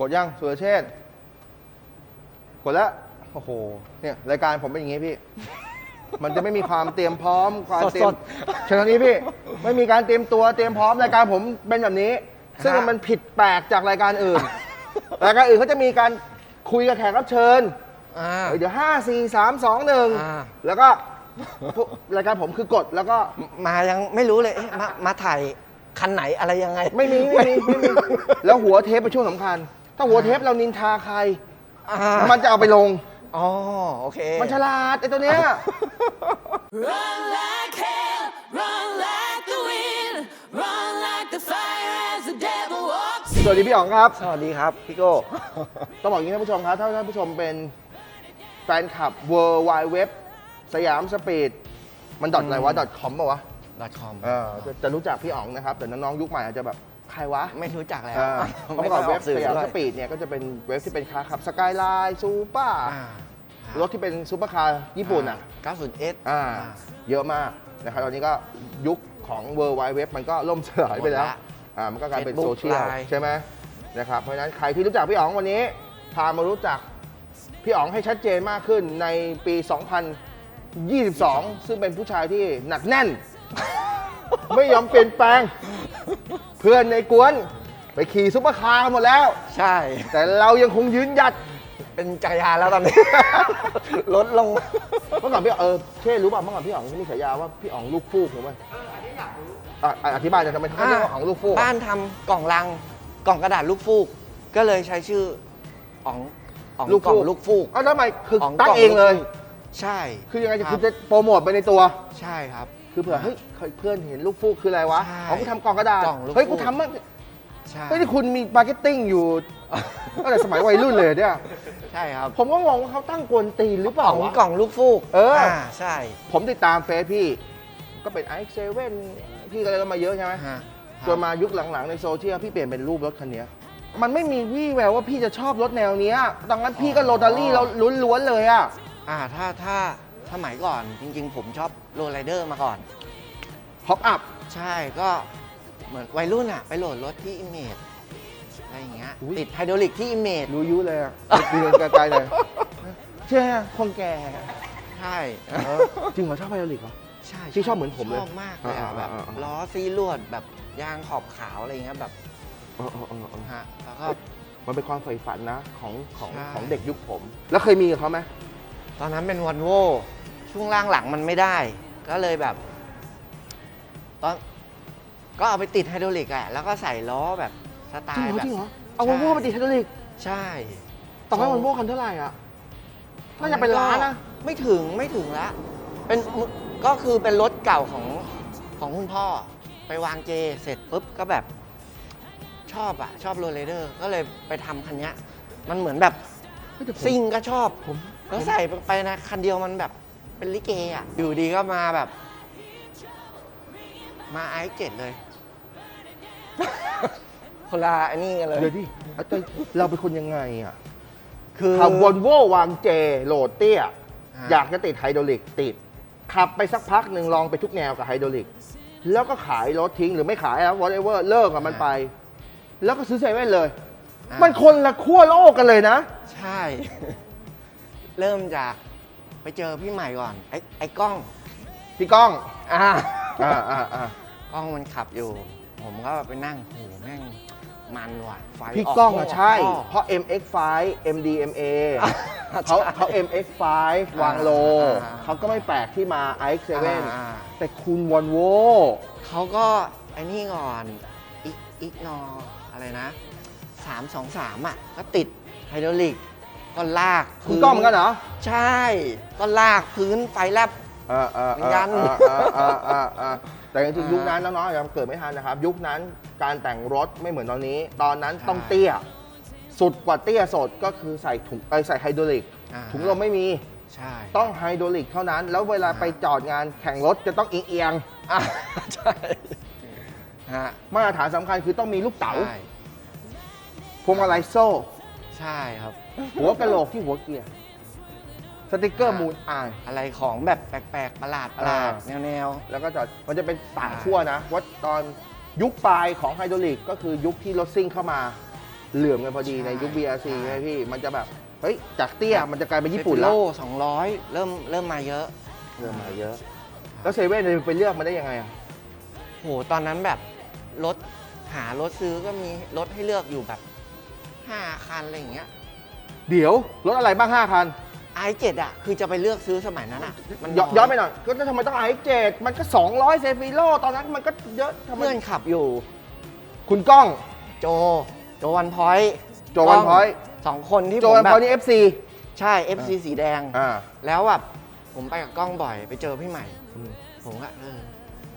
กดยังสุรเชษฐ์กดแล้ว โอ้โห เนี่ยรายการผมเป็นอย่างงี้พี่ มันจะไม่มีความเตรียมพร้อมความเตรียสมดเชิญทางนี้พี่ ไม่มีการเตรียมตัวเตรียมพร้อมรายการผมเป็นแบบนี้ ซึ่งฮะมันผิดแปลกจากรายการอื่น รายการอื่นเขาจะมีการคุยกับแขกรับเชิญ อ่าเฮ้ยเดี๋ยวห้าสี่สามสองหนึ่งอ่า แล้วก็พวกรายการผมคือกดแล้วก็ มายังไม่รู้เลยเอ๊ะมามาถ่ายคันไหนอะไรยังไง ไม่มี ไม่มี ไม่มี แล้วหัวเทปเป็นช่วงสำคัญ ถ้าหัวเทปเรานินทาใคร อ่ามันจะเอาไปลง อ๋อโอเค มันฉลาดไอ้ตัวเนี้ย Run like hell, run like the wind, run like the fire as the devil walks สวัสดีพี่อ๋องครับ สวัสดีครับพี่โก้ ต้องบอกอย่างนี้ท่านผู้ชมครับ ถ้าท่านผู้ชมเป็นแฟนคลับ w w w สยามสปีดมันดอทอะไรวะดอทคอมป่าวะ .com เออจะจะรู้จักพี่อ๋องนะครับ แต่น้องๆยุคใหม่อาจจะแบบ ใครวะ ไม่รู้จักแล้วอ่าเพราะไม่เมื่อก่ค่ออนยอเว็อบกสื่สอยามด้วสยปีดเนี่ยก็จะเป็นเว็บที่เป็นคาร์ขับสกายไลน์ซูเปอร์อ่ารถที่เป็นซูเปอร์คาร์ญี่ปุ่นอะ 90S อ่าเยอะมากนะครับตอนนี้ก็ยุคของ World Wide Web มันก็ล่มสลายไปแล้วหมดละอ่ามันก็กลายเป็น Facebook โซเชียล Line ใช่ไหมนะครับเพราะฉะนั้นใครที่รู้จักพี่อ๋องวันนี้ พามารู้จักพี่อ๋องให้ชัดเจนมากขึ้นในปี 2022 ซึ่งเป็นผู้ชายที่หนักแน่น ไม่ยอมเปลี่ยนแปลง เพื่อนในกวนไปขี่ซุปเปอร์คาร์กันหมดแล้ว ใช่ แต่เรายังคงยืนหยัด เป็นจักรยานแล้วตอนนี้ ลดลง เมื่อก่อนพี่เออเช่รู้ป่ะเมื่อก่อนพี่อ๋องมีฉายาว่าพี่อ๋องลูกฟูกถูกไหมเอออันนี้อยากรู้อธิบายหน่อยทำไมเขาเรียกว่าอ๋องลูกฟูกอะบ้านทำกล่องลังกล่องกระดาษลูกฟูก ก็เลยใช้ชื่ออ๋องอ๋องกล่องลูกฟูกเอ้าแล้วทำไมคืออ๋องตั้งกล่องเองเลย ลูกฟูก ใช่คือยังไงรับคือจะโปรโมทไปในตัว ใช่ครับ คือเผื่อเฮ้ยเคยเพื่อนเห็นลูกฟูกคืออะไรวะใช่อ๋อกูทำกล่องกระดาษกล่องลูกเฮ้ยฟูกูกทำมั่งใช่เฮ้ยนี่คุณมีมาร์เก็ตติ้งอยู่ ตั้งแต่สมัยวัยรุ่นเลยเนี่ย ใช่ครับผมก็งงว่าเขาตั้งกวนตีนหรือเปล่าอ๋องวะ กล่องลูกฟูกเอออ่ ใช่ผมติดตามเฟซพี่ ก็เป็นไอซ์เซเว่นพี่ก็เลยมาเยอะใช่ไหมฮะจนมายุคหลังๆในโซเชียลพี่เปลี่ยนเป็นรูปรถคันเนี้ยมันไม่มีวี่แววว่าพี่จะชอบรถแนวเนี้ยตอนนั้นพี่ก็โรตารี่เราล้วนๆเลยอะ อ่าถ้าถ้า สมัยก่อนจริง ๆ ผมชอบโรลไรเดอร์มาก่อน ฮอปอัพ ใช่ก็เหมือนวัยรุ่นอะไปโหลดรถที่อิมเมจอะไรอย่างเงี้ยอุ๊ย ติดไฮดรอลิกที่อิมเมจรู้ยุเลยอะดูไกลๆเลยเชื่อคนแก่ใช่ เออจริงเหรอชอบไฮดรอลิกเหรอ ใช่พี่ชอบเหมือนผมเลยชอบมากเลยอะอ่าๆๆๆแบบล้อซีลวดแบบยางขอบขาวอะไรเงี้ยแบบเออเออเออเออฮะแล้วก็ มันเป็นความใฝ่ฝันนะของของใช่ ของเด็กยุคผม แล้วเคยมีกับเขาไหม ตอนนั้นเป็นวันโวช่วงล่างหลังมันไม่ได้ ก็เลยแบบตอนก็เอาไปติดไฮดรอลิกอะแล้วก็ใส่ล้อแบบสไตจริงล์เหรอแบบ จริงเหรอเอาวันโว่มาติดไฮดรอลิกใช่ต่อให้วันโว่คันเท่าไหร่อะน่าจะเป็นล้านนะไม่ถึงไม่ถึงละเป็นก็คือเป็นรถเก่าของของคุณพ่อ ไปวางเจเสร็จปุ๊บก็แบบชอบอะชอบโรลเลเดอร์ ก็เลยไปทำคันเนี้ยมันเหมือนแบบเฮ้ยแต่ผมซิ่งก็ชอบ ผม แล้วใส่ไปนะคันเดียวมันแบบเป็นลิเกอะอยู่ดีก็มาแบบ มาไอเจ็ดเลย คนละอันนี้กันเลย เดี๋ยวดิเอาแต่เราเป็นคนยังไงอะคือขับวอลโว่วางเจโหลดเตี้ย ฮะ อยากจะติดไฮดรอลิกติด ขับไปสักพักหนึ่งลองไปทุกแนวกับไฮดรอลิก แล้วก็ขายรถทิ้งหรือไม่ขายแล้ว whatever เลิกกับมันไป แล้วก็ซื้อเซเว่นเลย อะมันคนละขั้วโลกกันเลยนะ ใช่ เริ่มจากไปเจอพี่ใหม่ก่อน ไอ้ไอ้กล้องพี่ก้องอ่าอ่าอ่าอ่ากล้องมันขับอยู่ ผมก็ไปนั่งโหแม่งมันว่ะไฟพี่ก้องท่อะใช่ท่อเพราะ MX5 MDMA อะเขาใช่เขา MX5 วางโลอ่าเขาก็ไม่แปลกที่มา iX7 อ่าแต่คุณวอลโวเขาก็ไอ้นี่ก่อนอีกอีกนออะไรนะสามสองสามอะ ก็ติดไฮดรอลิก ก็ลากคุณพื้ก้องเหมือนกันเหรอใช่ ก็ลากพื้นไฟแลบ เออเออเหมือนกันเออเออเออเออแต่จริงๆอ่ายุยุคนั้นน้องๆอาจจะเกิดไม่ทันนะครับ ยุคนั้นการแต่งรถไม่เหมือนตอนนี้ ตอนนั้นใช่ต้องเตี้ย สุดกว่าเตี้ยสดก็คือใส่ถุงเอยใส่ไฮดรอลิก อ่า ถุงลมไม่มี ใช่ ต้องไฮดรอลิกเท่านั้น แล้วเวลาไปจอดงานแข่งรถจะต้องเอียงอะใช่ฮะๆมาตรฐานสำคัญคือต้องมีลูกเต๋าใช่พวงมาลัยโซ่ ใช่ครับ หัวกะโหลกที่หัวเกียร์สติกเกอร์มูนอายอะไรของแบบแปลกๆประหลาดประหลาดอ่าแนวแล้วก็จะมันจะเป็นต่างขั้วนะว่าตอนยุคปลายของไฮดรอลิกก็คือยุคที่รถซิ่งเข้ามา เหลื่อมกันพอดีใช่ในยุค BRC ใช่ใช่ไหมพี่ มันจะแบบ เฮ้ย จากเตี้ยมันจะกลายเป็นญี่ปุ่นโลแล้วสองร้อยเริ่มเริ่มมาเยอะ เริ่มมาเยอะ แล้วเซเว่นไปเลือกมาได้ยังไงอะโหตอนนั้นแบบรถหารถซื้อก็มีรถให้เลือกอยู่แบบ ห้าคันอะไรอย่างเงี้ยเดี๋ยวรถอะไรบ้าง 5 คันไอเจ็ดอะ คือจะไปเลือกซื้อสมัยนั้นอะ มันย้อนย้อนไปหน่อยก็ทำไมต้องไอเจ็ดมันก็ 200 เซฟิโลตอนนั้นมันก็เยอะทำไมเพื่อนขับอยู่ คุณก้องโจ โจวันพอยต์โจวันพอยต์สองคนที่โจผมแอนแบพอบนี่ FC ใช่ FC สีแดง อ่า แล้วแบบผมไปกับกล้องบ่อยไปเจอพี่ใหม่อืมผมก็เออ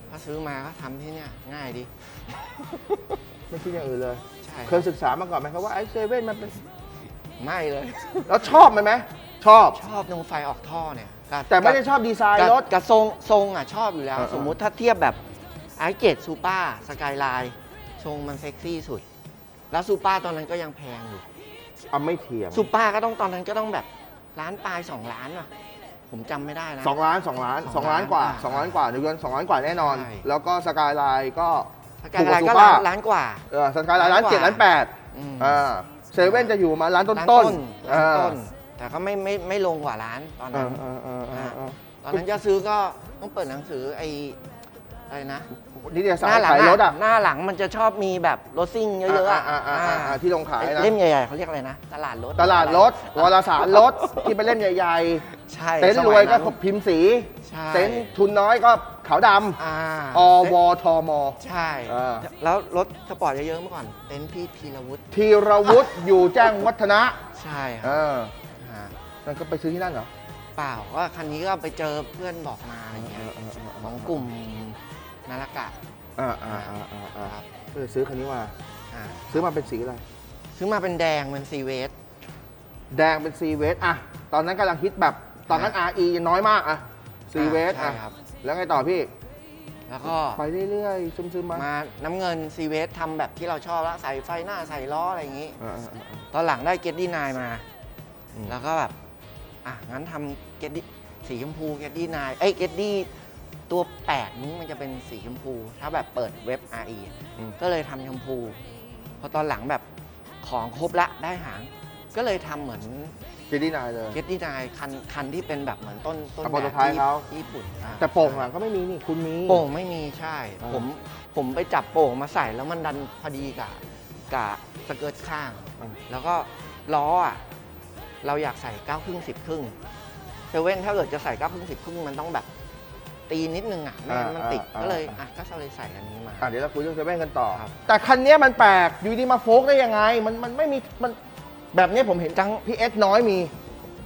ถ้าซื้อมาก็ทำที่เนี่ยง่ายดี ไม่คิดอย่างอื่นเลยใช่ เคยศึกษามาก่อนไหมครับว่าไอเซเว่นมันเป็นไม่เลย แล้วชอบมันไหมชอบ ชอบตรงไฟออกท่อเนี่ยกับแต่ไม่ได้ชอบดีไซน์กับรถ กับทรงทรงอะชอบอยู่แล้ว เออเออ สมมุติถ้าเทียบแบบไอเกตซูเปอร์สกายไลน์ทรงมันเซ็กซี่สุด แล้วซูเปอร์ตอนนั้นก็ยังแพงอยู่อะไม่เถียงซูเปอร์ก็ต้องตอนนั้นก็ต้องแบบล้านปลายสองล้านอะ ผมจำไม่ได้นะ สองล้านสองล้านสสอองงล้าล้านนกว่าอ่าสองล้านกว่าเดี๋ยวกันสองล้านกว่าแน่นอน ใช่ แล้วก็สกายไลน์ก็ สกายไลน์ก็ถูล้านซูเปอร์ล้านกว่า เออสกายไลน์ล้านเจ็ดล้าล้านนกแปว่าดอืม อ่าเซเว่นจะอยู่มาล้านต้นล้านต้นล้านอ่าต้น แต่ก็ไม่ไม่ไม่ลงกว่าล้านตอนเอนั้นอเออเออเออเออตอนนั้นจะซื้อก็ต้องเปิดหนังสือไอ้อะไรนะนิตยหสารน้าหลังขายรถอะหน้าหลังมันจะชอบมีแบบรถซิ่งเยอะๆอะอ่าอ่าอ่าอ่าที่ลงขายไอ้นะ เล่มใหญ่ๆเขาเรียกอะไรนะ ตลาดรถตลาดรถวารสารรถที่เป็นเล่มใหญ่ใช่ๆเต็นท์รวยก็สมันั้นพิมพ์สี ใช่ เต็นท์ทุนน้อยก็ ขาวดอ่าำอวทม ใช่ อ่า แล้วรถสปอร์ตเยอะๆเมื่อก่อน เต็นท์พี่พีรวุฒิธีรวุฒิอยู่แจ้งวัฒนะใช่คเอรับอฮะนั่นก็ไปซื้อที่นั่นเหรอ เปล่าว่าคันนี้ก็ไปเจอเพื่อนบอกมาอะไรเงี้ยของกลุ่มนารากะอ่าอ่าอ่าอ่าอ่าครับก็เลยซื้อคันนี้มาอ่าซื้อมาเป็นสีอะไร ซื้อมาเป็นแดงเป็นซีเวส แดงเป็นซีเวสอะตอนนั้นกำลังฮิตแบบตอนนั้น RE ยังน้อยมากอะซีเวสใช่อะครับ แล้วไงต่อพี่ แล้วก็ไปเรื่อยๆซึมๆมามาน้ำเงินซีเวสทำแบบที่เราชอบแล้วใส่ไฟหน้าใส่ล้ออะไรอย่างงี้ อ่าอ่าอ่าอ่าตอนหลังได้เกตดี้นายมา อืม แล้วก็แบบ อะ งั้นทำเกตดี้สีชมพูเกตดี้นายเอ้ยเกตดี้ตัวแปดนี้มันจะเป็นสีชมพู ถ้าแบบเปิดเว็บ RE อืมก็เลยทำชมพู พอตอนหลังแบบของครบละได้หาง ก็เลยทำเหมือน เจดีนายเลยเกตตี้นายคันคันที่เป็นแบบเหมือนต้นต้นอะแบบ prototype ที่เขา ญี่ปุ่นอะแต่โป่งหลังก็ไม่มีนี่คุณมี โป่งไม่มีใช่ อ่า ผมผมไปจับโป่งมาใส่แล้วมันดันพอดีกับกับสเกิร์ตข้าง อ่าแล้วก็ล้ออะเราอยากใส่9ครึ่ง10ครึ่งเซเว่นถ้าเกิดจะใส่9ครึ่ง10ครึ่งมันต้องแบบตีนิดนึงอะไม่งั้นมันติดอ่าก็เลยอ่าอะก็เลยใส่อันนี้มา อะเดี๋ยวเราคุยเรื่องเซเว่นกันต่อ ครับ แต่คันเนี้ยมันแปลกอยู่ดีมาโฟกได้ยังไง มันมันไม่มีมัน แบบเนี้ยผมเห็นจังพี่เอสน้อยมี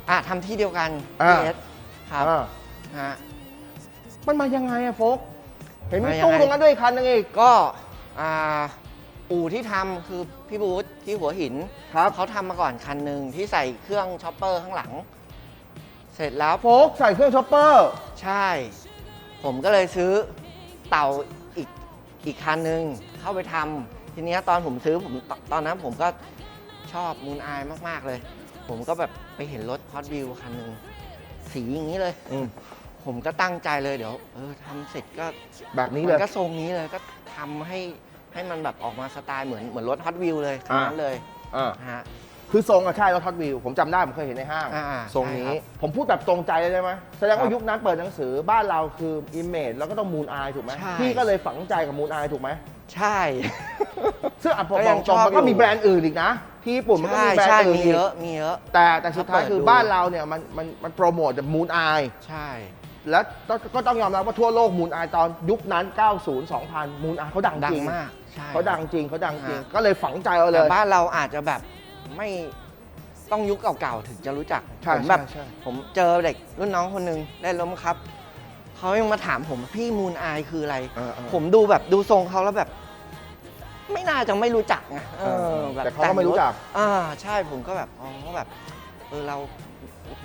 อะทำที่เดียวกันอ่าพีเอสครับอ่าฮะ มันมายังไงอะโฟกเห็นมีมายังไงตู้ตรงนั้นด้วยอีกคันนึงอีก ก็อ่าอู่ที่ทำคือพี่บูธที่หัวหินครับเขาทำมาก่อนคันหนึ่งที่ใส่เครื่องช็อปเปอร์ข้างหลัง เสร็จแล้วโฟกใส่เครื่องช็อปเปอร์ ใช่ ผมก็เลยซื้อเต่าอีกอีกคันหนึ่งเข้าไปทำทีเนี้ยตอนผมซื้อผมตตอนนั้นผมก็ ชอบมูนอายมาก ๆ เลย ผมก็แบบไปเห็นรถฮอตวิวคันหนึ่งสีอย่างนี้เลย อืม ผมก็ตั้งใจเลยเดี๋ยว เออทำเสร็จก็แบบนี้มัเลยก็ทรงนี้เลยก็ทำให้ให้มันแบบออกมาสไตล์เหมือนเหมือนรถฮอตวิวเลยคันนั้นอ่าเลยอ่า ฮะ คือทรงอะใช่รถท็อตวิว ผมจำได้ ผมเคยเห็นในห้าง อ่าทรงนี้ ใช่ครับผมพูดแบบตรงใจเลยได้ไหมแสดงครัว่าบยุคนั้นเปิดหนังสือบ้านเราคืออิมเมจแล้วก็ต้องมูนอายถูกไหมใช่ พี่ก็เลยฝังใจกับมูนอายถูกไหม ใช่ ซึ่งอะผมก็บยัอกงตรงชอบมันก็อยู่ มีแบรนด์อื่นอีกนะ ที่ญี่ปุ่นมันก็ใช่มีแบรนใช่ด์อื่นมีอีกเยอะมีเยอะ แต่แต่สุดท้ายถ้าเปิดคือดู บ้านเราเนี่ยมันมันมันโปรโมทแบบมูนอายใช่ แล้วก็ก็ต้องยอมรับว่าทั่วโลกมูนอายตอนยุคนั้น 90 2000มูนอายเขาดังดัจงริงมากใช่ เขาดังจริงเขาดังจริง ฮะ ก็เลยฝังใจเอาเลแต่ย บ้านเราอาจจะแบบไม่ต้องยุคเก่าๆถึงจะรู้จักใช่ผมแบบใช่ใช่ ผมเจอเด็กรุ่นน้องคนหนึ่งได้ล้มครับเขายังมาถามผมพี่มูนอายคืออะไร เออเออผมดูแบบดูทรงเขาแล้วแบบ ไม่น่าจะไม่รู้จักไงเออแบบแต่เขาก็ไม่รู้จัก อ่าใช่ผมก็แบบอ๋อแบบเออเรา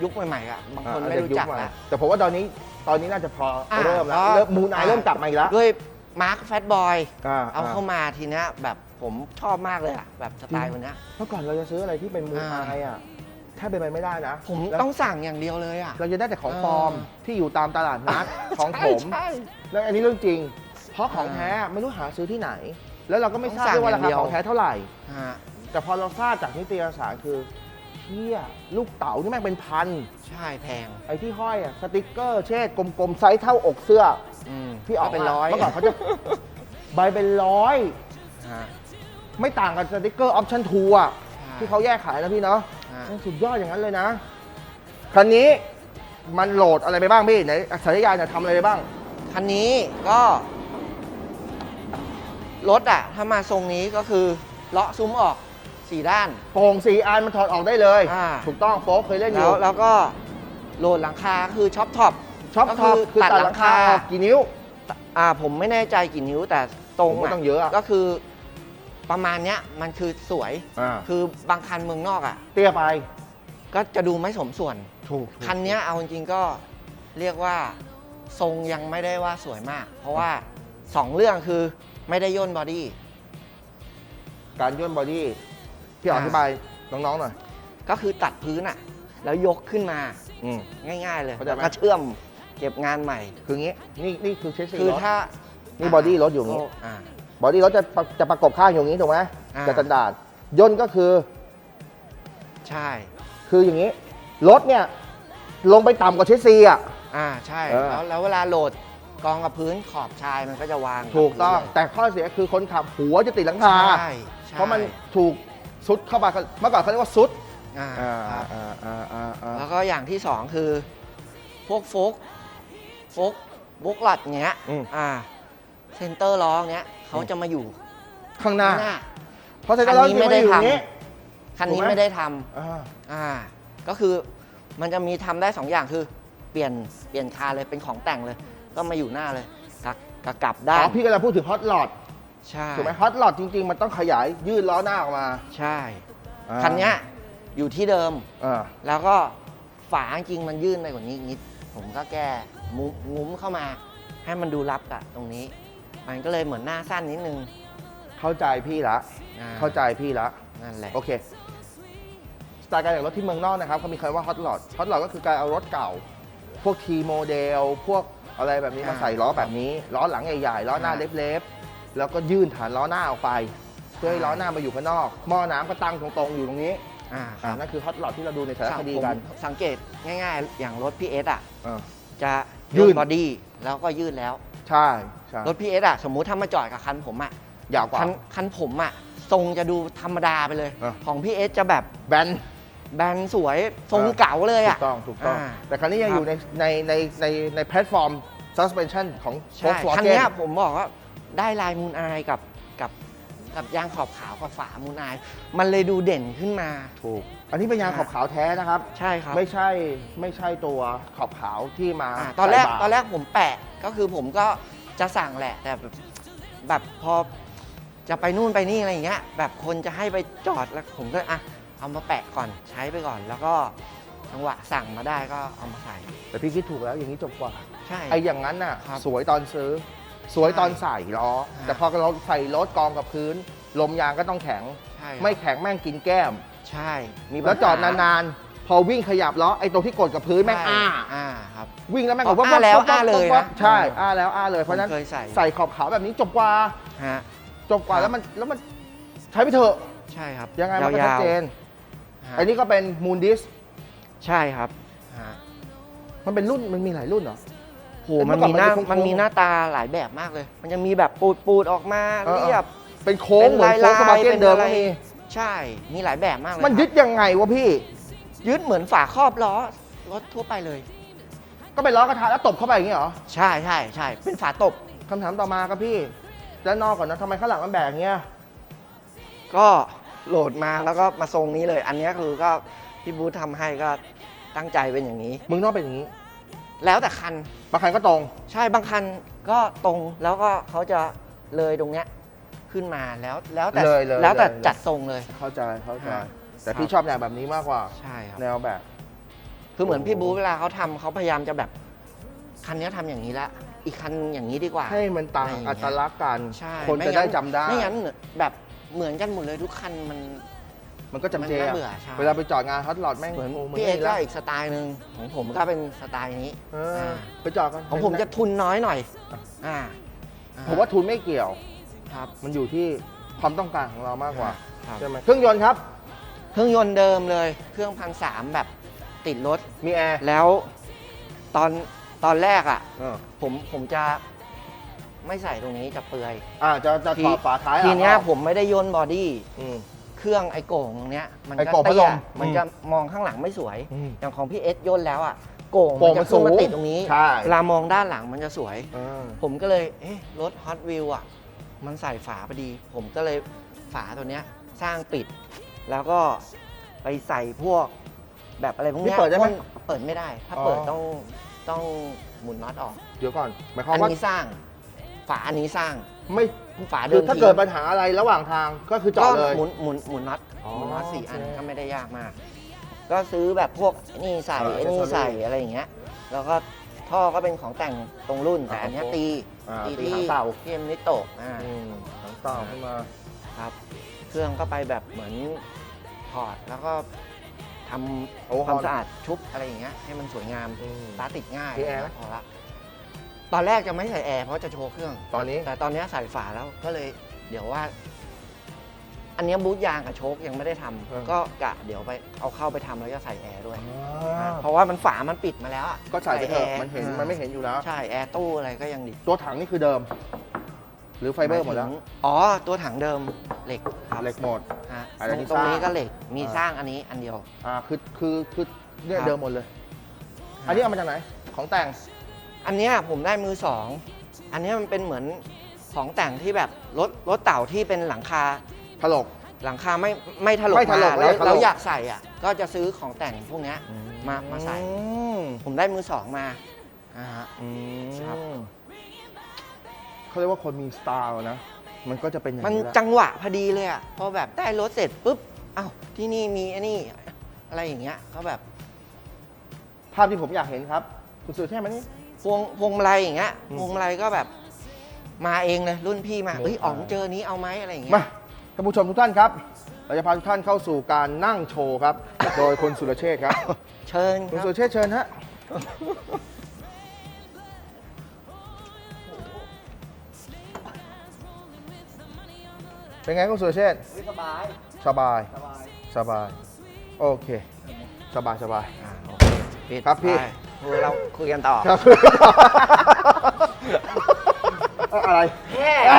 ยุคใหม่ๆอะบางคนไม่รู้จักอ่าเด็ยุคใหละแต่ผมว่าตอนนี้ตอนนี้น่าจะพออ่าเริ่มแล้วก็เริ่มมูนอายเริ่มกลับมาอีกแล้ว ด้วยมาร์คแฟตบอยอ่าเอาเข้ามาทีเนี้ยแบบผมชอบมากเลยอะแบบสไตล์คนเนี้ย เมื่อก่อนเราจะซื้ออะไรที่เป็นมูนอ่าอายอะแทบเป็นไปไม่ได้นะผมแล้วต้องสั่งอย่างเดียวเลยอะ เราจะได้แต่ของเออปลอมที่อยู่ตามตลาดนัดของผมใช่ แล้วอันนี้เรื่องจริง เพราะของอ่าแท้ไม่รู้หาซื้อที่ไหน แล้วเราก็ไม่ทราบต้องสั่งด้วยว่าราอย่างเดีคายวของแท้เท่าไหร่ใช่ฮะแต่พอเราทราบจากนิตยสารคือเชี่ยลูกเต๋านี่แม่งเป็นพัน ใช่แพง ไอ้ที่ห้อยอะสติกเกอร์เช่ดกลมๆไซส์เท่าอกเสื้ออืมพี่ออกก็เป็นร้อยเมื่อก่อนเขาจะ ใบเป็นร้อย ฮะ ไม่ต่างกับสติกเกอร์ออปชั่นทูอะใช่ที่เขาแยกขายนะพี่เนาะฮะสุดยอดอย่างนั้นเลยนะ คันนี้มันโหลดอะไรไปบ้างพี่ไหนอัจฉริยะเนี่ยทำอะไรไปบ้าง คันนี้ก็ รถอะถ้ามาทรงนี้ก็คือเลาะซุ้มออกสี่ด้าน โป่งสีอันมันถอดออกได้เลย อ่า ถูกต้องโฟกเคยเล่นอแล้ยู่วแล้วก็โหลดหลังคาคือช็อปท็อปช็อปก็ท็อปคือคือตัดตัดหหลัลังงคาคาออกกี่นิ้ว อ่าผมไม่แน่ใจกี่นิ้วแต่ตรงผมว่าต้องเยอะอะ ก็คือประมาณเนี้ยมันคือสวย อ่าคือบางคันเมืองนอกอะ เตี้ยไปก็จะดูไม่สมส่วน ถูกคันเนี้ยเอาจริงๆก็เรียกว่าทรงยังไม่ได้ว่าสวยมาก เพราะว่าสองเรื่องคือ ไม่ได้ย่นบอดี้ การย่นบอดี้พี่อ๋ออ่าอธิบายน้องๆหน่อย ก็คือตัดพื้นอะแล้วยกขึ้นมาอืม ง่าย ๆ เลยเข้าใจแล้วไหมก็เชื่อมเก็บงานใหม่ คืองี้นี่นี่คือเชสซีคือรถ ถ้านี่บอดี้รถอยู่อย่างงี้ โอ่า บอดี้รถจะประจะประกบข้างอยู่อย่างนี้ถูกไหมอ่า จะตันดาดย่นก็คือใช่ คืออย่างนี้ รถเนี่ย ลงไปต่ำกว่าเชสซีอะ อ่าใช่ เออ แล้วแล้วเวลาโหลด กองกับพื้นขอบชายมันก็จะวางถูกต้องบพื้นเลยแต่ข้อเสียคือคนขับหัวจะติดหลังคา ใช่ใช่เพราะมันถูกซุดเข้ามาเมื่อก่อนเขาเรียกว่าซุดอ่าอ่าครับอ่าอ่าอ่าอ่าแล้วก็อย่างที่สองคือ พวกโฟกโฟกบุกหลัดเงี้ยอืมอ่าเซนเตอร์ล้อเงี้ยเขาจะมาอยู่ข้างหน้า ข้างหน้า เพราะฉะนั้นเราคันนี้จะไม่ไม่ได้ได้อยู่ทำนี้ คันนี้ถูกไหม ไม่ได้ทำอ่าอ่า ก็คือมันจะมีทำได้สองอย่างคือ เปลี่ยนเปลี่ยนคาเลยเป็นของแต่งเลย ก็มาอยู่หน้าเลยกับกับกลับอ๋ด้าอนพี่กำลังพูดถึงฮอตหลอดใช่ถูกไหมฮอตหลอดจริง ๆ มันต้องขยายยืดล้อหน้าออกมาใช่ อ่าคันเนี้ยอยู่ที่เดิม อ่าแล้วก็ฝาจริงๆมันยื่นไปกว่านี้อีกนิด ผมก็แก้มุมงุ้มเข้ามาให้มันดูรับกับตรงนี้ มันก็เลยเหมือนหน้าสั้นนิดนึงเข้าใจพี่ละ อ่เข้าใจพี่ละ นั่นแหละ โอเค สไตล์การแต่งรถที่เมืองนอกนะครับเขามีคำว่าฮอต o อ d ฮอต o อ d ก็คือการเอารถเก่า พวกทีโมเดล พวก อะไรแบบนี้มาอ่าใส่ล้อแบบนี้ ล้อหลังใหญ่ๆล้อหน้าอ่าเล็บๆแล้วก็ยื่นฐานล้อหน้าออกไป เพื่อให้ล้อหน้ามาอยู่ข้างนอกหม้อน้ำก็ตั้งตรงๆอยู่ตรงนี้อ่าคอ่ารับนั่นคือฮอต o อ d ที่เราดูในสารคดีผมกันสังเกตง่ายๆ อย่างรถพีเอสอะ อ่า จะยื่ยื่นนบอดี้แล้วก็ยื่นแล้ว ใช่ใช่รถพีเอสอะ สมมุติถ้ามาจอดกับคันผมอะยาวกว่า คันคันผมอะ ทรงจะดูธรรมดาไปเลย อะ ของพี่เอสจะแบบแบน แบนสวยทรงอ่าเก๋าเลยถูอะ กต้องถูกต้อง อ่าแต่ครั้นี้ยังครับอยู่ในในในในในแพลตฟอร์ม suspension ของใช่ Volkswagen คันเนี้ยผมบอกว่าได้ลายมูนอายกับกับกับยางขอบขาวกับฝามูนอาย มันเลยดูเด่นขึ้นมา ถูก อันนี้เป็นยางขอบขาวแท้นะครับ ใช่ครับไม่ใช่ไม่ใช่ตัวขอบขาวที่มาอ่าตอนแรกใส่บาตอนแรกผมแปะก็คือผมก็จะสั่งแหละ แต่แบบแบบพอจะไปนู่นไปนี่อะไรอย่างเงี้ยแบบคนจะให้ไปจอดแล้วผมก็อะเอามาแปะก่อนใช้ไปก่อน แล้วก็ จังหวะสั่งมาได้ก็เอามาใส่แต่พี่คิดถูกแล้วอย่างนี้จบกว่าใช่ ไอ้อย่างนั้นน่ะ ครับสวยตอนซื้อ สวยตอนใส่ล้อ ใช่ แต่พอเราใส่รถกองกับพื้น ลมยางก็ต้องแข็ง ใช่ครับไม่แข็งแม่งกินแก้ม ใช่มีปัญหาแล้วจอดนานๆ พอวิ่งขยับล้อไอ้ตรงที่กดกับพื้นแม่งใช่อ้า อ่าครับ วิ่งแล้วแม่งอ๋อบบอ้าแล้วบบอ้าเลยบบนะใช่อ้าแล้วอ้าเลยเพราะฉะนั้นผมเคยใส่ ใส่ขอบขาวแบบนี้จบกว่าฮะ จบกว่าครับ แล้วมันแล้วมันใช้ไปเถอะใช่ครับยังไงมันก็ชัดยาวเจน ๆฮะไอ้นี่ก็เป็นมูนดิส ใช่ครับฮะมันเป็นรุ่นมันมีหลายรุ่นเหรอ โหมันมีหน้าเมื่อก่อนมันจะโค้งๆมันมีหน้าตาหลายแบบมากเลย มันจะมีแบบปูดปูดๆออกมาเออ เรียบ เป็นโค้งเหมือนโค้งเป็นลายๆสปาเกตเป็นเดิมอะไรก็มีใช่มีหลายแบบมากเลยมันครับยึดยังไงวะพี่ ยึดเหมือนฝาครอบล้อรถทั่วไปเลย ก็เป็นล้อกระทะแล้วตบเข้าไปอย่างนี้เหรอใช่ใช่ใช่เป็นฝาตบ คำถามต่อมาครับพี่ด้านนอกก่อนนะทำไมข้างหลังมันแบกอย่างเงี้ย ก็โหลดมาแล้วก็มาทรงนี้เลย อันเนี้ยคือก็ พี่บูธทำให้ก็ตั้งใจเป็นอย่างนี้มึงนอกเป็นอย่างนี้แล้วแต่คัน บางคันก็ตรง ใช่บางคันก็ตรงแล้วก็เขาจะเลยตรงเนี้ยขึ้นมาแล้วแล้วแต่เลยเลยแล้วแต่เลย จัดทรงเลย เข้าใจเข้าใจฮะแต่ครับพี่ชอบแนวแบบนี้มากกว่า ใช่ครับ แนวแบบ คือเหมือนโอ้พี่บูธเวลาเขาทำเขาพยายามจะแบบ คันนี้ทำอย่างนี้ละ อีกคันอย่างนี้ดีกว่า ให้มันต่างอะไรอย่างเงี้ยอัตลักษณ์กัน ใช่คนม่จะงั้ได้จำได้ ไม่งั้นแบบเหมือนกันหมดเลยทุกคันมัน มันก็จำเจมันน่าอะเบื่อใช่ เวลาไปจอดงานฮอตหลอดแม่งเหมือนโอ้มึงพี่เอกไม่ก็ละอีกสไตล์หนึ่งของผมก็เป็นสไตล์นี้เอออ่าไปจอดกันของผมจะทุนน้อยหน่อยอ่าผมว่าทุนไม่เกี่ยว ครับ มันอยู่ที่ความต้องการของเรามากกว่าคครับ ใช่ไหมเครื่องยนต์ครับ เครื่องยนต์เดิมเลยเครื่องพันสามแบบติดรถ มีแอร์แล้วตอนตอนแรกอะ เออผมผมจะไม่ใส่ตรงนี้จะเปลือยอ่าจะจะถอดฝาท้ายทีเนี้ยออกผมไม่ได้โยนบอดี้อืม เครื่องไอโก่งตรงเนี้ยมันไอ้ก็โก่งพัดเตี้ลยมมันอืมจะมองข้างหลังไม่สวย อืมอย่างของพี่เอสโยนแล้วอะโก่งโก่มันงจะมันขึ้นมาสูงติดตรงนี้ใช่ เวลามองด้านหลังมันจะสวย อ่า ผมก็เลยเอ๊ะรถฮอตวิวอะ มันใส่ฝาพอดี ผมก็เลยฝาตัวเนี้ยสร้างปิด แล้วก็ไปใส่พวกแบบอะไรพวกนี่เนี้ยเปิดได้ไหมพ่นเปิดไม่ได้ ถ้าเปิดอ๋อต้องต้องหมุนน็อตออก เดี๋ยวก่อนหมายความอันว่า นี้สร้าง ฝาอันนี้สร้าง ไม่ฝาเดิคือมถ้าทีเกิดปัญหาอะไรระหว่างทางก็คือจอก็ดเลย หมุนหมุนหมุนน็อตอ๋อหมุนน็อตสี่อันโอเคก็ไม่ได้ยากมาก ก็ซื้อแบบพวกไอ้นี่ใส่อ่าไอ้นี่ accessory ใส่อะไรอย่างเงี้ย แล้วก็ท่อก็เป็นของแต่งตรงรุ่นแต่อันเนี้ยอ่าตีอ่าตีตีที่หางเต่า ที่เอ็มนิโตะอ่าอืมถังเต่าขึ้นมาครับ เครื่องก็ไปแบบเหมือนถอดแล้วก็ทโอ้ำความสะอาดชุบอะไรอย่างเงี้ยให้มันสวยงามอืม ตาติดง่ายมีแอร์ไหม พอละ ตอนแรกจะไม่ใส่แอร์เพราะจะโชว์เครื่อง ตอนนี้ แต่ตอนเนี้ยใส่ฝาแล้วก็เลยเดี๋ยวว่า อันเนี้ยบูทยางกับโชคยังไม่ได้ทำเออ ก็กะเดี๋ยวไปเอาเข้าไปทำแล้วจะใส่แอร์ด้วยอ่าเพราะว่ามันฝามันปิดมาแล้วอะก็ใส่ไปเถอะแร์มันเห็นอ่ามันไม่เห็นอยู่แล้ว ใช่แอร์ตู้อะไรก็ยังดีตัวถังนี่คือเดิม หรือไฟเบอร์หมดแล้วายถึงอ๋อตัวถังเดิมเหล็กครับเหล็กหมด ฮะอะไรตรงที่ตรงนี้สร้าง ก็เหล็กมีอ่าสร้างอันนี้อันเดียว อ่าคือคือคือเนี่ยครับเดิมหมดเลย อันนี้เอามาจากไหน ของแต่ง อันเนี้ยผมได้มือสอง อันเนี้ยมันเป็นเหมือนของแต่งที่แบบรถรถเต่าที่เป็นหลังคาถลก หลังคาไม่ไม่ถลกไม่ถลกมาไม่แล้วถลก แล้วอยากใส่อะ ก็จะซื้อของแต่งพวกเนี้ยมามาใส่ อืมผมได้มือสองมาอ่าฮะอืมครับ เขาเรียกว่าคนมีสไตล์อะนะ มันก็จะเป็นอย่างมันนี้แหละจังหวะพอดีเลยอะพอแบบได้รถเสร็จปุ๊บอ้าวที่นี่มีไอันนี้อะไรอย่างเงี้ยก็แบบภาพที่ผมอยากเห็นครับ คุณสุเทพมันนี่พ วงพวงมาลัยอย่างเงี้ย อืมพวงมาลัยก็แบบมาเองเลยรุ่นพี่มาโอ้เอ้ยอ๋องตายเจอนี้เอาไหมอะไรอย่างเงี้มาย ท่านผู้ชมทุกท่านครับ เราจะพาทุกท่านเข้าสู่การนั่งโชว์ครับ โดยคุณสุรเชษฐ์ครับ เชิญคุณครับ สุรเชษฐ์เชิญฮะ เป็นไงคุณสุรเชษฐ์สบาย สบาย สบายสบายโอเค สบายสบายอ่าโอเค ปิดครับพี่ไปเออเราคุยกันต่อ ครับ อะไรแย่อ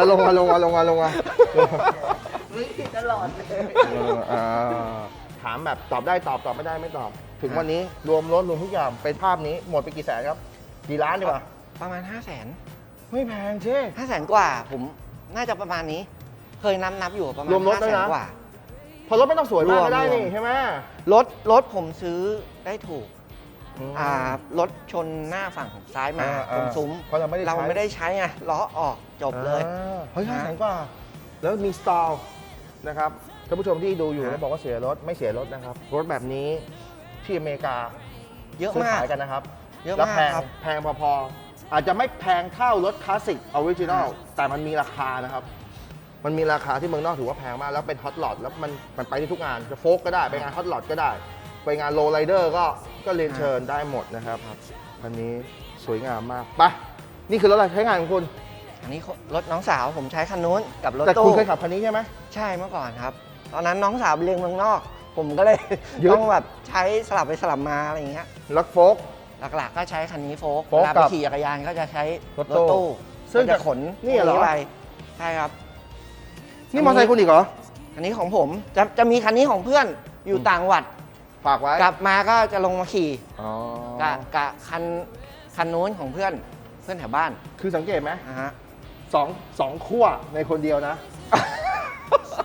ะลงมาลงมาลงมาลงมาลงมาตลอดเลยลงมาอ่าถามแบบตอบได้ตอบตอบไม่ได้ไม่ตอบ ถึงครับวันนี้รวมรถรวมทุกอย่างเป็นภาพนี้หมดไปกี่แสนครับ กี่ล้านดีกว่า ประมาณ 5 0 0 0 0นไม่แพงเช่ห้าแสนกว่า ผมน่าจะประมาณนี้ เคยนับนับอยู่ประมาณรวมรถห้าด้วยแสนนะกว่า พอรถไม่ต้องสวยมากก็ได้รวมนี่ใช่ไหม รถรถผมซื้อ ได้ถูกอ่ารถชนหน้าฝั่งซ้ายมาอ่าตรงอ่าซุ้มเพราะเราไม่ได้เราใช้ไม่ได้ใช้ไงล้อออกจบเลยอ่าเฮ้ยห้าฮะแสนกว่าแล้วมีสไตล์นะครับท่านผู้ชมที่ดูอยู่ฮะแล้วบอกว่าเสียรถไม่เสียรถนะครับ รถแบบนี้ที่อเมริกา เยอะซื้อมากขายกันนะครับ เยอะแล้วมากแพงครับแพงพอๆอาจจะไม่แพงเท่ารถคลาสสิกออริจินอลแต่มันมีราคานะครับ มันมีราคาที่เมืองนอกถือว่าแพงมากแล้วเป็นฮอตลอดแล้วมันมันไปที่ทุกงานจะโฟกก็ได้ไปงานฮอตลอดก็ได้ ไปงานโลไ r เดอร์ก็ก็เรียนเชิญได้หมดนะครับคันนี้สวยงามมากไปนี่คือรถอะไรใช้งานของคุณอันนี้รถน้องสาวผมใช้คันนู้นกับรถแต่คุณตู้เคยขับคันนี้ใช่ไหมใช่เมื่อก่อนครับ ตอนนั้นน้องสาวไปเรียนเมืองนอก ผมก็เลยยึดต้องแบบใช้สลับไปสลับมาอะไรอย่างเงี้ยรถโฟกหลักๆ ก็ใช้คันนี้โฟกโฟเวล์คลากัไปบขี่จักรยานก็จะใช้รถตู้ซึ่ซึ่งงจะขนนี่เหรอพวกไปใช่ครับ นี่มอเตอร์ไซค์คุณอีกเหรออันนี้ของผมจะจะมีคันนี้ของเพื่อนอยู่ต่างจังหวัด ฝากไว้ กลับมาก็จะลงมาขี่อ๋อ กะกะคันคันนู้นของเพื่อนเพื่อนแถวบ้านคือสังเกตไหมนะฮะ สองสองขั้วในคนเดียวนะ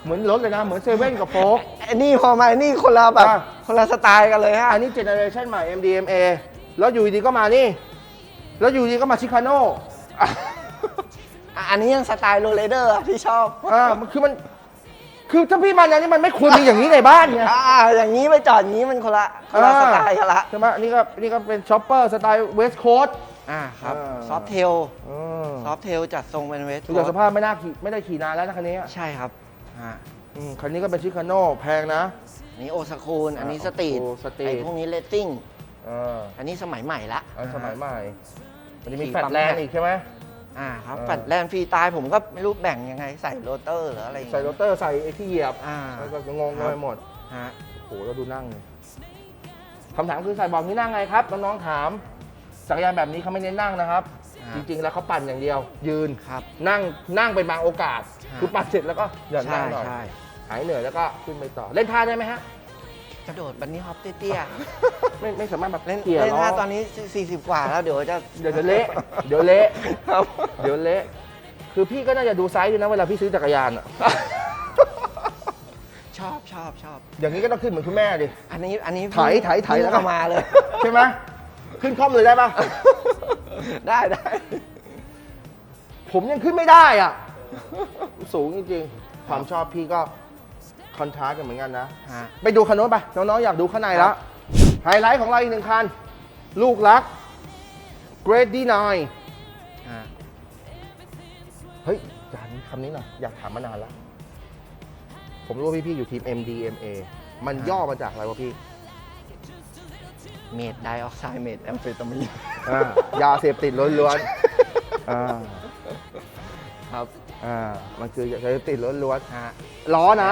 เหมือนรถเลยนะ เหมือนเซเว่นกับโฟก ไอ้นี่พอมาไอ้นี่คนละแบบอะ คนละสไตล์กันเลยฮะอันนี้เจเนอเรชันใหม่ MDMA แล้วอยู่ดีก็มานี่ แล้วอยู่ดีก็มาชิคาโน่อะอันนี้ยังสไตล์โรลเลเดอร์ที่ชอบ อ่ามันคือมัน คือถ้าพี่มันอันนี้มันไม่ควรมีอย่างนี้ในบ้านไงอ่าอย่างนี้ไปจอดอย่างนี้มันคนละคนละสไตล์กันละใช่ไหมอันนี่ก็อันนี่ก็เป็นช็อปเปอร์สไตล์เวสต์โค้ดอ่าครับอ่าซอฟเทลซอฟเทลจัดทรงเป็นเวสดูจากสภาพไม่น่าขี่ไม่ได้ขี่นานแล้วนะคันนี้ใช่ครับอ่าอืมคันนี้ก็เป็นชิคาโน่แพงนะอันนี้โอซาคูนอันนี้อ่าสตรีทโอสตรีทไอ้พวกนี้เลตติ้งอ่าอันนี้สมัยใหม่ละอันสมัยใหม่มันจะมีขี่แฟลตปั๊มแลนด์แท็กอีกใช่ไหม อ่าครับเออแฟลตแลนด์ฟรีตายผมก็ไม่รู้แบ่งยังไงใส่โรเตอร์หรืออะไรอย่างใส่เงี้ย โรเตอร์ใส่ไอ้ที่เหยียบอ่า แล้วก็งงครับไปหมด ฮะ โอ้โหเราดูนั่งเลยคำถามคือใส่เบอกนี้นั่งไงครับ น้องๆถาม จักรยานแบบนี้เขาไม่เน้นนั่งนะครับอ่าจริงๆ แล้วเขาปั่นอย่างเดียว ยืน ครับนั่งนั่งเป็นบางโอกาส ฮะ คือปั่นเสร็จแล้วก็หย่อนใช่นั่งหน่อยใช่หายเหนื่อยแล้วก็ขึ้นไปต่อ เล่นท่าได้ไหมฮะ กระโดดบันนี่ฮอปเตี้ยไม่ไม่สามารถแบบๆเล่นเกี่ยวเล่นท่าล้อตอนนี้ 40 กว่าแล้วเดี๋ยวจะเดี๋ยวจะเละเดี๋ยวเละเดี๋ยวเละคือพี่ก็น่าจะดูไซส์ดูนะเวลาพี่ซื้อจักรยานอะชอบชอบชอบ อย่างนี้ก็ต้องขึ้นเหมือนคุณแม่ดิ อันนี้อันนี้ไถไถไถแล้วก็เข้ามาเลย ใช่ไหมขึ้นคล่อมเลยได้ปะ ได้ได้ ผมยังขึ้นไม่ได้อะ สูงจริงๆ ความชอบพี่ก็ คอนทราสต์กันเหมือนกันนะ ฮะ ไปดูคันโน้นไป น้องๆ อยากดูข้างในแล้ว ไฮไลท์ของเราอีกหนึ่งคัน ลูกรัก Great D9 ฮะเฮ้ยจานคำนี้หน่อย อยากถามมานานแล้ว ผมรู้ว่าพี่ๆ อยู่ทีม MDMA มันย่อมาจากอะไรวะพี่ เมดไดออกไซด์เมดแอมเฟตามีนอ่ายาเสพติดล้วนๆ อ่า ครับอ่า มันคือยาเสพติดล้วนฮะ ๆ ล้อนะ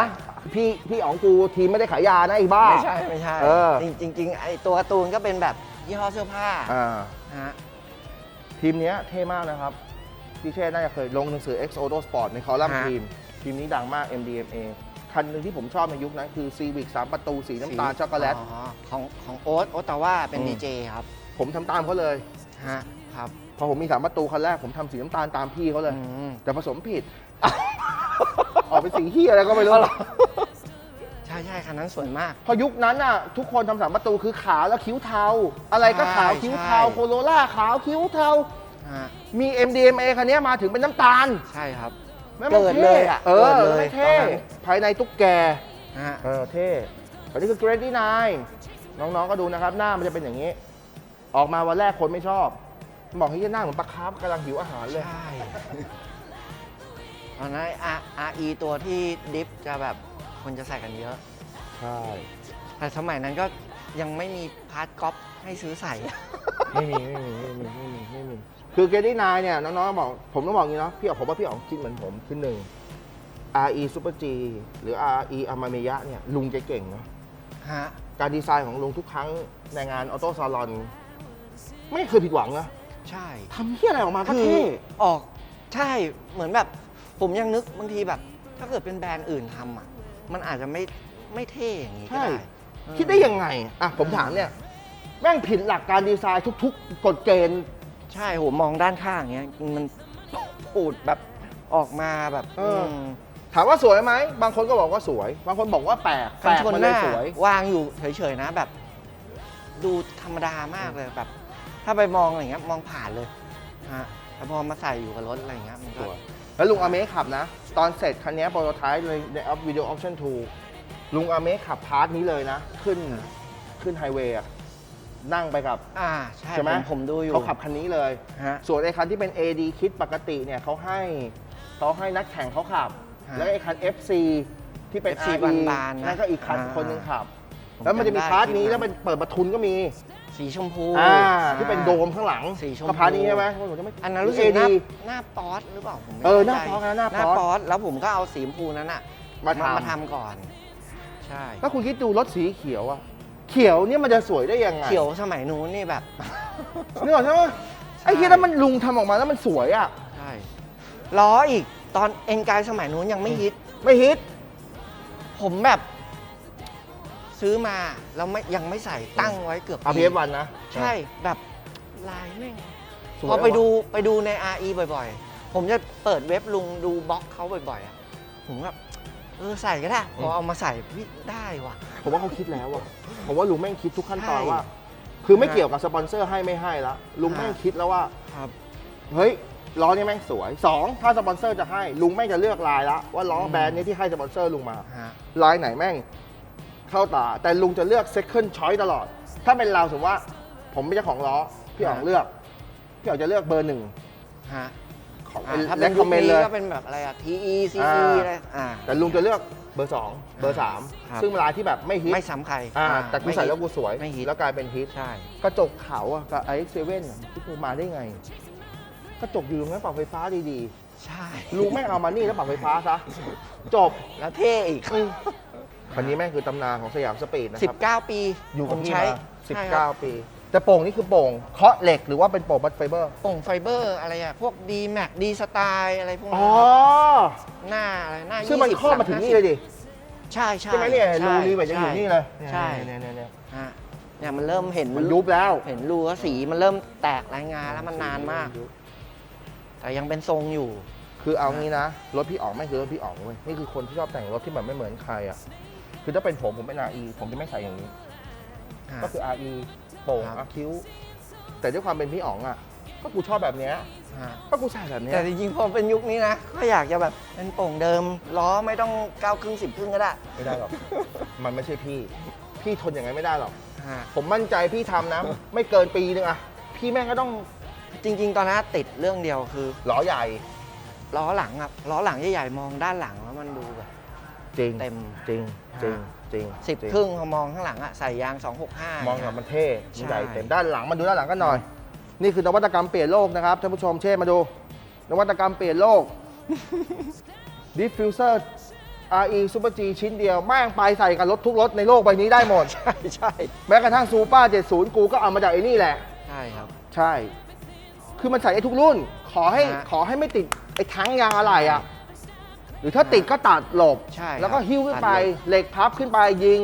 พี่พี่อ๋องกูทีมไม่ได้ขายยานะไอ้บ้า ไม่ใช่ไม่ใช่เออ จริงจริงๆไอตัวการ์ตูนก็เป็นแบบยี่ห้อเสื้อผ้าอ่าฮะทีมเนี้ยเท่มากนะครับ พี่เช่น่าจะเคยลงหนังสือ X Auto Sport ในคอลัมน์ฮะทีม ทีมนี้ดังมาก MDMA คันหนึ่งที่ผมชอบในยุคนั้นคือ Civic 3 ประตูสีน้ำตาลช็อกโกแลตอ๋อของของโอ๊ตโอ๊ตแต่ว่าเป็นอืม ดีเจครับผมทำตามเขาเลย ฮะครับพอผมมี 3 ประตูคันแรกผมทำสีน้ำตาลตามพี่เขาเลย อืมแต่ผสมผิด ออกเป็นสีเฮียอะไรก็ไม่รู้ ใช่ใช่คันนั้นสวยมาก พอยุคนั้นน่ะ ทุกคนทำสามประตูคือขาวแล้วคิ้วเทา อะไรก็ขาวใช่คิ้วเทาใช่ โคโรล่าขาวคิ้วเทา ฮะมี MDMA คันเนี้ยมาถึงเป็นน้ำตาลใช่ครับ แม่งเกิดเลยอะเออเกิดเลยไม่เท่ตอนนั้น ภายในตุ๊กแก ฮะ เออเท่อันนี้คือ Grade 9น้องๆก็ดูนะครับ หน้ามันจะเป็นอย่างนี้ ออกมาวันแรกคนไม่ชอบ บอกให้ยหน้าเหมือนปลาคาร์ฟกำลังหิวอาหารเลย ใช่ ตอนนั้น R RE ตัวที่ดิฟจะแบบคนจะใส่กันเยอะ ใช่ แต่สมัยนั้นก็ยังไม่มีพาร์ทก๊อปให้ซื้อใส่ ไม่มีไม่มีไม่มีไม่มีไม่มีคือ Grade 9เนี่ยน้องๆบอกผมต้องบอกอย่างนี้เนาะพี่อ๋องผมว่าพี่อ๋องคิดเหมือนผมคือหนึ่ง RE Super G หรือ RE a m a m e y a เนี่ยลุงแกเก่งเนาะฮะ การดีไซน์ของลุงทุกครั้งในงานออโต้ซาลอนไม่เคยผิดหวังนะใช่ทำเฮี้ยอะไรออกมาก็คือเท่ออกใช่เหมือนแบบ ผมยังนึกบางทีแบบ ถ้าเกิดเป็นแบรนด์อื่นทำอะ มันอาจจะไม่ไม่เท่อย่างนี้ก็ใช่ ได้คิดได้ยังไง อะ ผมถามเนี่ย แม่งผิดหลักการดีไซน์ทุก ๆ กฎเกณฑ์ ใช่ผมมองด้านข้างอย่างเงี้ยมันปูดแบบออกมาแบบเอออื มถามว่าสวยไหม บางคนก็บอกว่าสวย บางคนบอกว่าแปลก แปคัลนกชนมันหเลยน้าสวย วางอยู่เฉยๆนะแบบ ดูธรรมดามากเลยแบบ ถ้าไปมองอะไรเงี้ยมองผ่านเลยฮะแต่พอมาใส่อยู่กับรถอะไรเงี้ยมันสก็วย แล้วลุงอาเมะขับนะ ตอนเสร็จคันนี้โปรโตไทป์เลยในออฟวิดีโอออปชั่น2ลุงอาเมะขับพาร์ทนี้เลยนะ ขึ้นขึ้นไฮเวย์อะนั่งไปกับ อ่าใช่ใช่ไหมผมผมดูอยู่ เขาขับคันนี้เลย ฮะ ส่วนไอ้คันที่เป็น AD คิดปกติเนี่ยเขาให้เขาให้นักแข่งเขาขับ ฮะแล้วไอ้คัน FC ที่เป็น FC RE บานๆนะนั่นก็อีกคันอ่า คนหนึงขับผม แล้วมันจะมีจำได้พาร์ทนี้คลิปนั้นแล้วเป็นเปิดประทุนก็มีสีชมพูอ่าที่เป็นโดมข้างหลังสีชมก็พูพาร์ทนี้ใช่ไหมผมจะไม่อันนั้นรู้สึกเอหน้าดีหน้าป๊อตหรือเปล่าผมไม่เออหแใจน้าป๊อตนะหน้าหน้าป๊อตป๊อตแล้วผมก็เอาสีชมพูนั้นอะมาทำมาทำก่อน ใช่ถ้าคุณคิดดูรถสีเขียวอะเขียวเนี่ยมันจะสวยได้ยังไงเขียวสมัยนู้นนี่แบบนึกออกใช่ไหมไอ้ที่แล้วมันลุงทำออกมาแล้วมันสวยอะใช่ล้ออีกตอนเอ็นกายสมัยนู้นยังไม่ฮิตไม่ฮิตผมแบบ ซื้อมาแล้วไม่ยังไม่ใส่ตั้งไว้เกือบอาปีพีเอฟวันนะใช่แบบลายแม่งสวยพอไปว่ะ ดูไปดูใน RE บ่อยๆ ผมจะเปิดเว็บลุงดูบล็อกเขาบ่อยๆอะผมก็เออใส่ก็ได้พอเอามาใส่พี่ได้ว่ะ ผมว่าเขาคิดแล้วอะผมว่าลุงแม่งคิดทุกขั้นตอนใช่ว่า คือไม่เกี่ยวกับสปอนเซอร์ให้ไม่ให้ละลุงแม่งฮะคิดแล้วว่า ครับ เฮ้ยล้อนี่แม่งสวยสองถ้าสปอนเซอร์จะให้ลุงแม่งจะเลือกลายละว่าล้ออืมแบรนด์นี้ที่ให้สปอนเซอร์ลุงมา ฮะ ลายไหนแม่ง เข้าตา แต่ลุงจะเลือก second choice ตลอด ถ้าเป็นเราสมมติว่าผมเป็นเจ้าของล้อ พี่อ๋องฮะเลือก พี่อ๋องจะเลือกเบอร์หนึ่งฮะของอ่าถ้าแลเป็นคยุอมคเมนต์นี้เลยก็เป็นแบบอะไรอะ TE อ่ CC าอะไรอ่า แต่ลุงจะเลือกเบอร์สองเบอร์สามครับ ซึ่งเวลาที่แบบไม่ฮิตไม่ซ้ำใครอ่าอ่าแต่กูไม่ใส่ฮิตแล้วกูสวย ไม่ฮิตแล้วกลายเป็นฮิต ใช่ กระจกเขาอะกับไอเซเว่นที่กูมาได้ไง กระจกอยู่ตรงนั้นปรับไฟฟ้าดีใช่ๆลุงไม่เอามานี่แล้วปรับไฟฟ้าซะจบ แล้วเท่อีก คันนี้แม่งคือตำนานของสยามสปีดนะครับ19ปีอยู่กับผมพี่ใช้มาใช่ครับ19 ปี แต่โป่งนี่คือโป่งเคาะเหล็กหรือว่าเป็นโป่งบัตไฟเบอร์โป่งไฟเบอร์อะไรอะพวก D Max D Style อะไรพวกอ๋นี้อครับหน้าอะไรหน้าซึ่งมัน20ครอบมาถึงนี่เลยดิ ใช่ใช่ใช่ไหมเนี่ยใช่รูรีเวทยังอยู่นี่เลยใช่เนี่ยเนี่ยเนี่ยฮะเนี่ยมันเริ่มเห็นมันยุบแล้วเห็นรูว่าสีมันเริ่มแตกรายงานแล้วมันนานมาก แต่ยังเป็นทรงอยู่ คือเอางี้นะ รถพี่อ๋องไม่งคือรถพี่อ๋องเว้ยนี่คือคนที่ชอบแต่งรถที่แบบไม่เหมือนใครอะ คือถ้าเป็นผมผมเป็น RE ผมจะไม่ใส่อย่างนี้ก็คือ RE โป่งครับ อาคิ้ว แต่ด้วยความเป็นพี่อ๋องอะ ก็กูชอบแบบเนี้ยฮะก็กูใส่แบบเนี้ยแต่จริงๆพอเป็นยุคนี้นะ ก็อยากจะแบบเป็นโป่งเดิม ล้อไม่ต้องเก้าครึ่งสิบครึ่งก็ได้ไม่ได้หรอก มันไม่ใช่พี่ พี่ทนอย่างไงไม่ได้หรอก ฮะผมมั่นใจพี่ทำนะ ไม่เกินปีนึงอะพี่แม่งก็ต้องจริง ๆ ตอนนั้นติดเรื่องเดียวคือ ล้อใหญ่ ล้อหลังอะล้อหลังใหญ่ๆมองด้านหลังแล้วมันดูแบบ จริงเต็ม จริงจริงจริงสิบจงครึ่งพอมองข้างหลังอะใส่ยาง 265 มองแบบมันเท่มันใหญ่ใช่เต็มด้านหลังมาดูด้านหลังกันหน่อย นี่คือนวัตกรรมเปลี่ยนโลกนะครับท่านผู้ชมเช่มาดู นวัตกรรมเปลี่ยนโลก Diffuser RE Super G ชิ้นเดียวแม่งไปใส่กับรถทุกรถในโลกใบนี้ได้หมด ใช่ใช่แม้กระทั่งซูเปอร์70 กูก็เอามาจากไอ้นี่แหละ ใช่ครับ ใช่ คือมันใส่ได้ทุกรุ่น ขอให้ฮะ ขอให้ไม่ติดไอ้ทั้งยางอะไรอะ หรือถ้าติดก็ตัดหลบ ใช่ครับแล้วก็หิ้วขึ้นไป ตัดหลบ เหล็กพับขึ้นไปยิง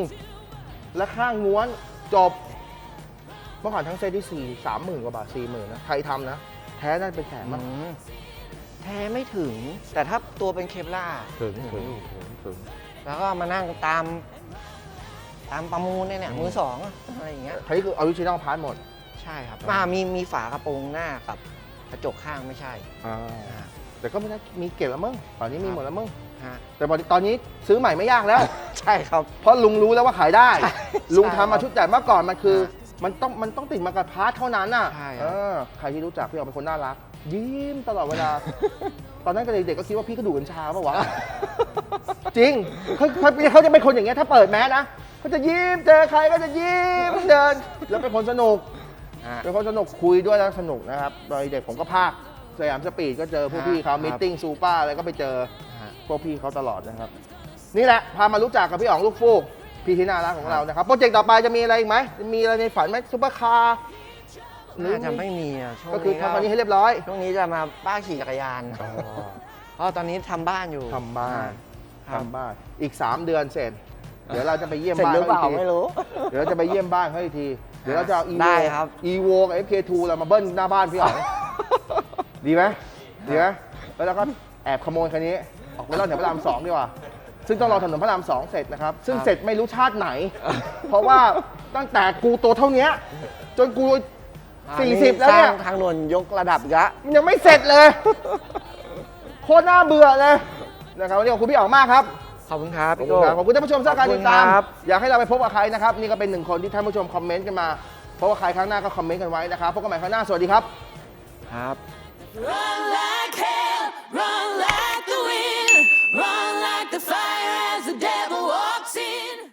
แล้วข้างง้วนจบ เมื่อก่อนทั้งเซตที่สี่สามหมื่นกว่าบาทสี่หมื่นนะ ใครทำนะ แท้น่าจะเป็นแสนอืมั้งมแท้ไม่ถึง แต่ถ้าตัวเป็นเคปล่าถึงถึงถึงแล้วก็มานั่งตาม ตามประมูลเนี่ยเนี่ยอืมมือสองอะไรอย่างเงี้ย ใครนี่คือออริจินอลพาร์ทหมด ใช่ครับอ่ามามีมีฝากระโปรงหน้ากับกระจกข้างไม่ใช่อ่าอ่า แต่ก็ไม่ได้มีเก็บแล้วมั้งตอนนี้มีหมดแล้วมั้งฮะแต่ตอนนี้ซื้อใหม่ไม่ยากแล้ว ใช่ครับ เพราะลุงรู้แล้วว่าขายได้ใช่ลุงใช่ทำมาชุดใหญ่เมื่อก่อนมันคือฮะมันต้องมันต้องติดมากับพาร์ทเท่านั้นน่ะใช่ครับ เออใครที่รู้จักพี่ออกเป็นคนน่ารัก ยิ้มตลอดเวลา ตอนนั้นก็เด็กๆก็คิดว่าพี่ก็ดูดกัญชาเปล่าวะ จริงเขาเขาเขาจะเป็นคนอย่างเงี้ยถ้าเปิดแมสนะเขาจะยิ้มเจอใครก็จะยิ้มเดินแล้วเป็นคนสนุก ฮะ เป็นคนสนุกคุยด้วยแล้วสนุกนะครับตอนเด็กผมก็พาก สยามสปีดก็เจอพวกพี่เขาครับมิทติ้งซูเปอร์อะไรก็ไปเจอฮะพวกพี่เขาตลอดนะครับ นี่แหละ พามารู้จักกับพี่อ๋องลูกฟูกพี่ที่น่ารักของเรานะครับโปรเจกต์ต่อไปจะมีอะไรอีกไหมจะมีอะไรในฝันไหมซุปเปอร์คาร์หรือน่าจะไม่มีอะช่วงก็คือนี้ทำอันนี้ให้เรียบร้อย ช่วงนี้จะมาบ้าขี่จักรยานเพราะตอนนี้ทำบ้านอยู่ทำบ้านครับทำบ้านอีก 3 เดือนเสร็จ เดี๋ยวเราจะไปเยี่ยมเสร็จบ้านหรือเปล่าขกทีไม่รู้เดี๋ยวเราจะไปเยี่ยมบ้านเขาอีกที เดี๋ยวเราจะเอา e v ได้ o ครับ e v o กับ FK2 เรามาเบิ้ลหน้าบ้านพี่อ๋อง ดีไหมดีไหมแล้วเราก็แอบขโมยคันนี้ออกไปเล่าแถวพระรามสองดีกว่า ซึ่งต้องรอถนนพระรามสองเสร็จนะครับ ซึ่งครับเสร็จไม่รู้ชาติไหน เพราะว่าตั้งแต่กูตัวเท่าเนี้ย จนกูอ่าสี่สิบแล้วเนี่ย สร้างทางด่วนยกระดับอีกละมันยังไม่เสร็จเลย โคตรน่าเบื่อเลยนะครับวันนี้ขอบคุณพี่อ๋องมากครับ ขอบคุณครับขอบพี่คุโก้ณครับขอบคุณท่านผู้ชมสำหรับการติดตาม ขอบคุณครับ อยากให้เราไปพบกับใครนะครับ นี่ก็เป็นหนึ่งคนที่ท่านผู้ชมคอมเมนต์กันมา เพราะว่าใครครั้งหน้าก็คอมเมนต์กันไว้นะครับพบกันใหม่ครั้งหน้าสวัสดีครับ ครับ Run like hell, run like the wind, run like the fire.